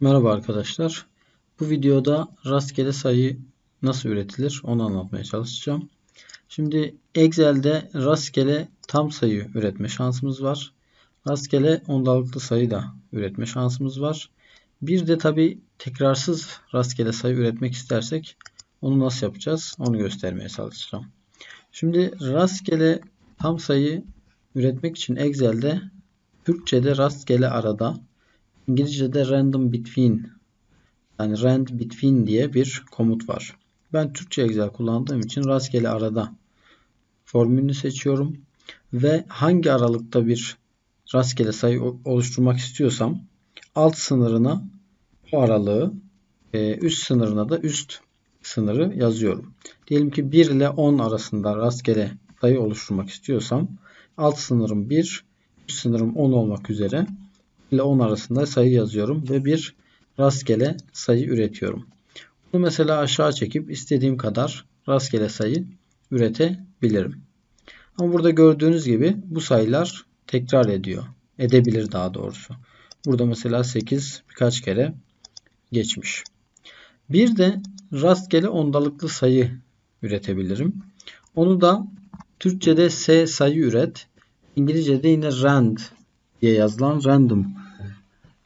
Merhaba arkadaşlar. Bu videoda rastgele sayı nasıl üretilir onu anlatmaya çalışacağım. Şimdi Excel'de rastgele tam sayı üretme şansımız var. Rastgele ondalıklı sayı da üretme şansımız var. Bir de tabi tekrarsız rastgele sayı üretmek istersek onu nasıl yapacağız onu göstermeye çalışacağım. Şimdi rastgele tam sayı üretmek için Excel'de Türkçe'de rastgele arada İngilizce'de random between yani rand between diye bir komut var. Ben Türkçe Excel kullandığım için rastgele arada formülünü seçiyorum ve hangi aralıkta bir rastgele sayı oluşturmak istiyorsam alt sınırına o aralığı e, üst sınırına da üst sınırı yazıyorum. Diyelim ki 1 ile 10 arasında rastgele sayı oluşturmak istiyorsam alt sınırım 1, üst sınırım 10 olmak üzere ile 10 arasında sayı yazıyorum ve bir rastgele sayı üretiyorum. Bunu mesela aşağı çekip istediğim kadar rastgele sayı üretebilirim. Ama burada gördüğünüz gibi bu sayılar tekrar ediyor. Edebilir daha doğrusu. Burada mesela 8 birkaç kere geçmiş. Bir de rastgele ondalıklı sayı üretebilirim. Onu da Türkçe'de S sayı üret, İngilizce'de yine rand diye yazılan random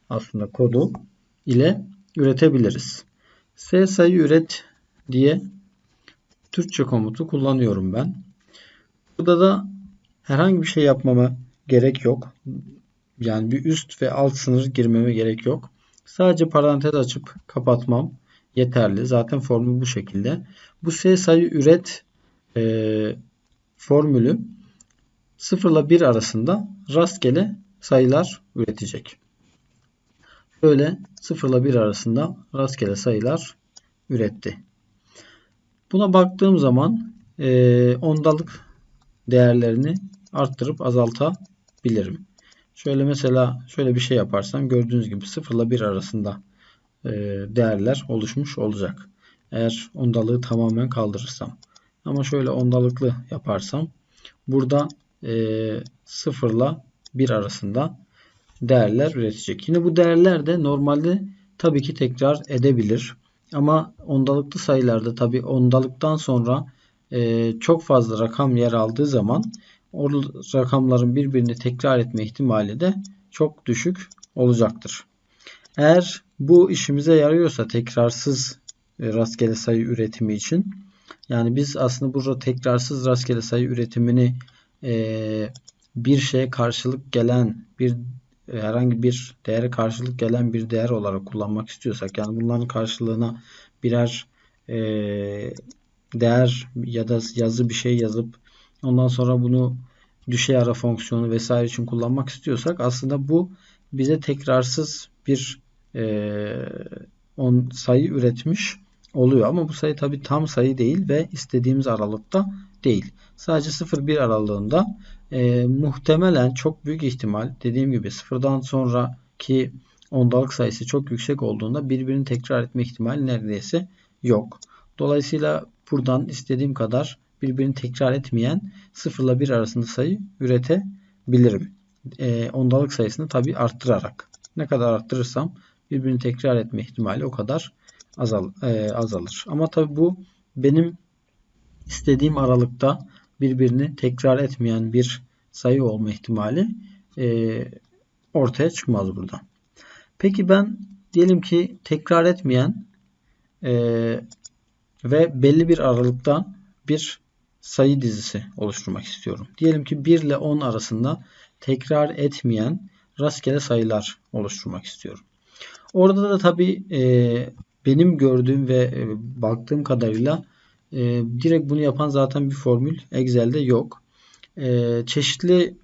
aslında kodu ile üretebiliriz. S sayı üret diye Türkçe komutu kullanıyorum ben. Burada da herhangi bir şey yapmama gerek yok. Yani bir üst ve alt sınır girmeme gerek yok. Sadece parantez açıp kapatmam yeterli. Zaten formül bu şekilde. Bu S sayı üret e, formülü 0 ile 1 arasında rastgele sayılar üretecek. Böyle 0 ile 1 arasında rastgele sayılar üretti. Buna baktığım zaman e, ondalık değerlerini arttırıp azaltabilirim. Şöyle mesela şöyle bir şey yaparsam gördüğünüz gibi 0 ile 1 arasında e, değerler oluşmuş olacak. Eğer ondalığı tamamen kaldırırsam. Ama şöyle ondalıklı yaparsam burada e, 0 ile 1 arasında değerler üretecek. Yine bu değerler de normalde tabii ki tekrar edebilir. Ama ondalıklı sayılarda tabii ondalıktan sonra e, çok fazla rakam yer aldığı zaman o rakamların birbirini tekrar etme ihtimali de çok düşük olacaktır. Eğer bu işimize yarıyorsa tekrarsız e, rastgele sayı üretimi için yani biz aslında burada tekrarsız rastgele sayı üretimini e, bir şeye karşılık gelen bir herhangi bir değere karşılık gelen bir değer olarak kullanmak istiyorsak yani bunların karşılığına birer e, değer ya da yazı bir şey yazıp ondan sonra bunu düşey ara fonksiyonu vesaire için kullanmak istiyorsak aslında bu bize tekrarsız bir e, on sayı üretmiş oluyor. Ama bu sayı tabi tam sayı değil ve istediğimiz aralıkta değil. Sadece 0-1 aralığında e, muhtemelen çok büyük ihtimal dediğim gibi sıfırdan sonraki ondalık sayısı çok yüksek olduğunda birbirini tekrar etme ihtimali neredeyse yok. Dolayısıyla buradan istediğim kadar birbirini tekrar etmeyen 0 ile 1 arasında sayı üretebilirim. E, ondalık sayısını tabi arttırarak. Ne kadar arttırırsam birbirini tekrar etme ihtimali o kadar azal, e, azalır. Ama tabi bu benim istediğim aralıkta birbirini tekrar etmeyen bir sayı olma ihtimali e, ortaya çıkmaz burada. Peki ben diyelim ki tekrar etmeyen e, ve belli bir aralıkta bir sayı dizisi oluşturmak istiyorum. Diyelim ki 1 ile 10 arasında tekrar etmeyen rastgele sayılar oluşturmak istiyorum. Orada da tabi e, benim gördüğüm ve e, baktığım kadarıyla e, direkt bunu yapan zaten bir formül Excel'de yok. E, çeşitli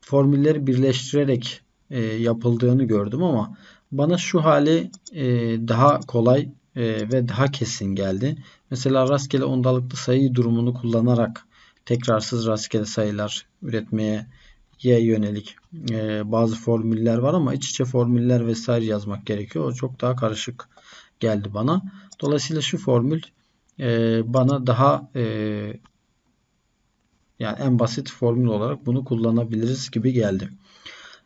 formülleri birleştirerek e, yapıldığını gördüm ama bana şu hali e, daha kolay e, ve daha kesin geldi. Mesela rastgele ondalıklı sayı durumunu kullanarak tekrarsız rastgele sayılar üretmeye yönelik e, bazı formüller var ama iç içe formüller vesaire yazmak gerekiyor. O çok daha karışık geldi bana. Dolayısıyla şu formül e, bana daha e, yani en basit formül olarak bunu kullanabiliriz gibi geldi.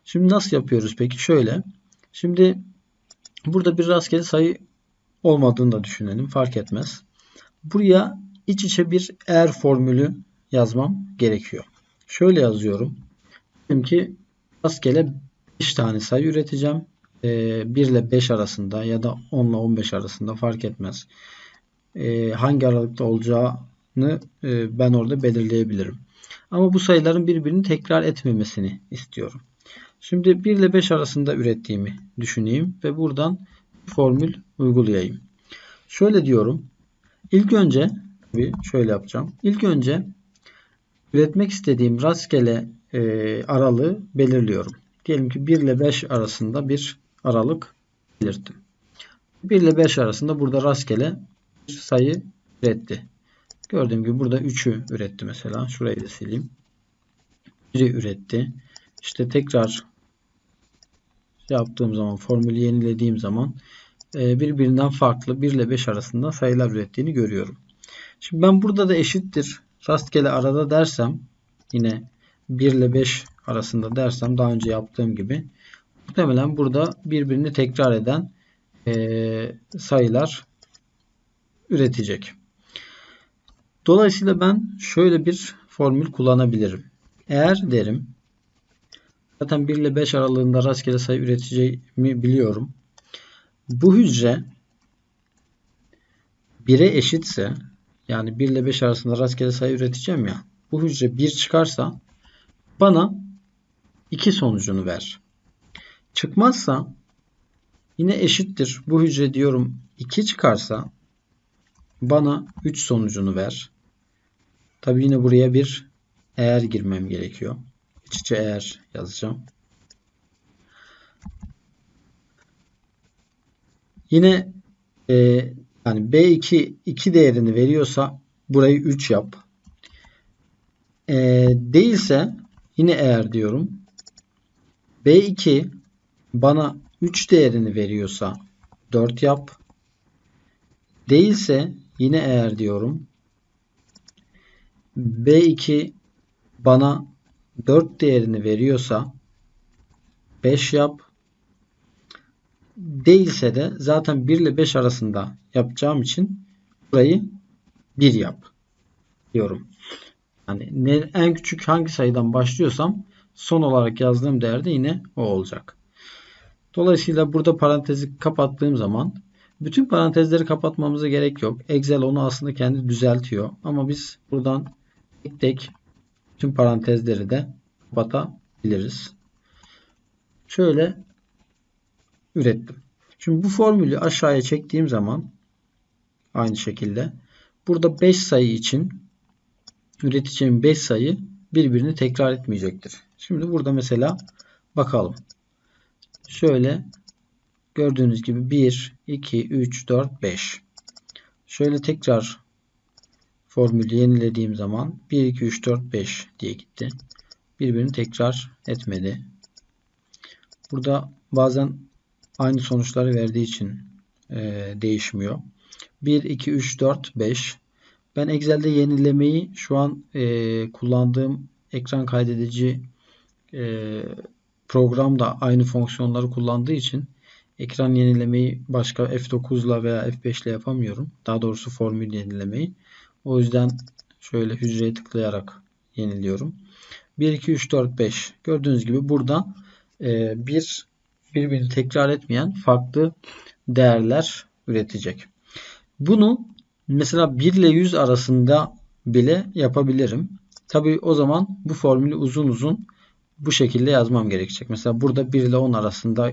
Şimdi nasıl yapıyoruz peki? Şöyle. Şimdi Burada bir rastgele sayı olmadığını da düşünelim. Fark etmez. Buraya iç içe bir eğer formülü yazmam gerekiyor. Şöyle yazıyorum. Diyelim ki rastgele 5 tane sayı üreteceğim. 1 ee, ile 5 arasında ya da 10 ile 15 arasında fark etmez. Ee, hangi aralıkta olacağını e, ben orada belirleyebilirim. Ama bu sayıların birbirini tekrar etmemesini istiyorum. Şimdi 1 ile 5 arasında ürettiğimi düşüneyim ve buradan formül uygulayayım. Şöyle diyorum. İlk önce şöyle yapacağım. İlk önce üretmek istediğim rastgele e, aralığı belirliyorum. Diyelim ki 1 ile 5 arasında bir aralık belirttim. 1 ile 5 arasında burada rastgele bir sayı üretti. Gördüğüm gibi burada 3'ü üretti mesela. Şurayı da sileyim. 1'i üretti. İşte tekrar yaptığım zaman, formülü yenilediğim zaman e, birbirinden farklı 1 ile 5 arasında sayılar ürettiğini görüyorum. Şimdi ben burada da eşittir rastgele arada dersem yine 1 ile 5 arasında dersem daha önce yaptığım gibi muhtemelen burada birbirini tekrar eden e, sayılar üretecek. Dolayısıyla ben şöyle bir formül kullanabilirim. Eğer derim zaten 1 ile 5 aralığında rastgele sayı üreteceğimi biliyorum. Bu hücre 1'e eşitse yani 1 ile 5 arasında rastgele sayı üreteceğim ya. Bu hücre 1 çıkarsa bana 2 sonucunu ver. Çıkmazsa yine eşittir. Bu hücre diyorum 2 çıkarsa bana 3 sonucunu ver. Tabi yine buraya bir eğer girmem gerekiyor. İç içe eğer yazacağım. Yine e, yani B2 2 değerini veriyorsa burayı 3 yap. E, değilse yine eğer diyorum. B2 bana 3 değerini veriyorsa 4 yap. Değilse yine eğer diyorum. B2 bana 4 değerini veriyorsa 5 yap. Değilse de zaten 1 ile 5 arasında yapacağım için burayı 1 yap diyorum. Yani en küçük hangi sayıdan başlıyorsam son olarak yazdığım değerde yine o olacak. Dolayısıyla burada parantezi kapattığım zaman bütün parantezleri kapatmamıza gerek yok. Excel onu aslında kendi düzeltiyor. Ama biz buradan tek tek tüm parantezleri de kapatabiliriz. Şöyle ürettim. Şimdi bu formülü aşağıya çektiğim zaman aynı şekilde burada 5 sayı için üreteceğim 5 sayı birbirini tekrar etmeyecektir. Şimdi burada mesela bakalım. Şöyle gördüğünüz gibi 1, 2, 3, 4, 5. Şöyle tekrar formülü yenilediğim zaman 1, 2, 3, 4, 5 diye gitti. Birbirini tekrar etmedi. Burada bazen aynı sonuçları verdiği için e, değişmiyor. 1, 2, 3, 4, 5. Ben Excel'de yenilemeyi şu an e, kullandığım ekran kaydedici e, program aynı fonksiyonları kullandığı için ekran yenilemeyi başka F9 ile veya F5 ile yapamıyorum. Daha doğrusu formül yenilemeyi. O yüzden şöyle hücreye tıklayarak yeniliyorum. 1, 2, 3, 4, 5. Gördüğünüz gibi burada e, bir birbirini tekrar etmeyen farklı değerler üretecek. Bunu mesela 1 ile 100 arasında bile yapabilirim. Tabi o zaman bu formülü uzun uzun bu şekilde yazmam gerekecek. Mesela burada 1 ile 10 arasında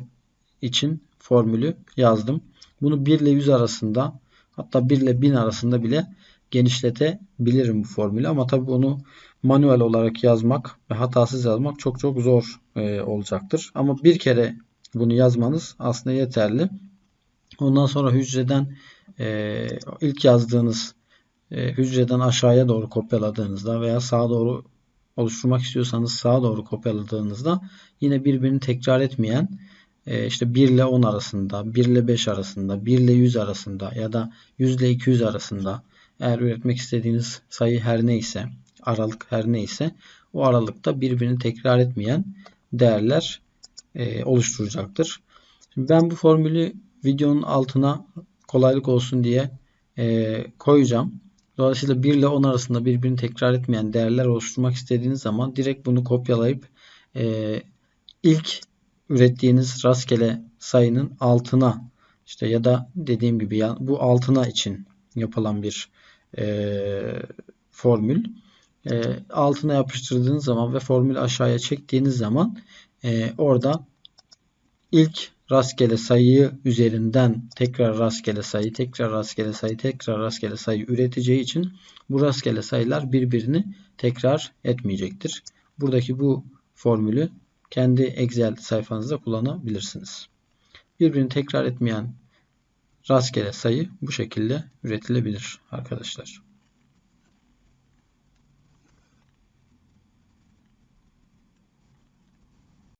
için formülü yazdım. Bunu 1 ile 100 arasında hatta 1 ile 1000 arasında bile genişletebilirim bu formülü. Ama tabi onu manuel olarak yazmak ve hatasız yazmak çok çok zor e, olacaktır. Ama bir kere bunu yazmanız aslında yeterli. Ondan sonra hücreden e, ilk yazdığınız e, hücreden aşağıya doğru kopyaladığınızda veya sağa doğru oluşturmak istiyorsanız sağa doğru kopyaladığınızda yine birbirini tekrar etmeyen e, işte 1 ile 10 arasında, 1 ile 5 arasında, 1 ile 100 arasında ya da 100 ile 200 arasında eğer üretmek istediğiniz sayı her neyse, aralık her neyse o aralıkta birbirini tekrar etmeyen değerler e, oluşturacaktır. Şimdi ben bu formülü videonun altına kolaylık olsun diye e, koyacağım. Dolayısıyla 1 ile 10 arasında birbirini tekrar etmeyen değerler oluşturmak istediğiniz zaman direkt bunu kopyalayıp e, ilk ürettiğiniz rastgele sayının altına işte ya da dediğim gibi ya, bu altına için yapılan bir e, formül. E, altına yapıştırdığınız zaman ve formülü aşağıya çektiğiniz zaman e, orada ilk rastgele sayıyı üzerinden tekrar rastgele sayı, tekrar rastgele sayı, tekrar rastgele sayı üreteceği için bu rastgele sayılar birbirini tekrar etmeyecektir. Buradaki bu formülü kendi Excel sayfanızda kullanabilirsiniz. Birbirini tekrar etmeyen rastgele sayı bu şekilde üretilebilir arkadaşlar.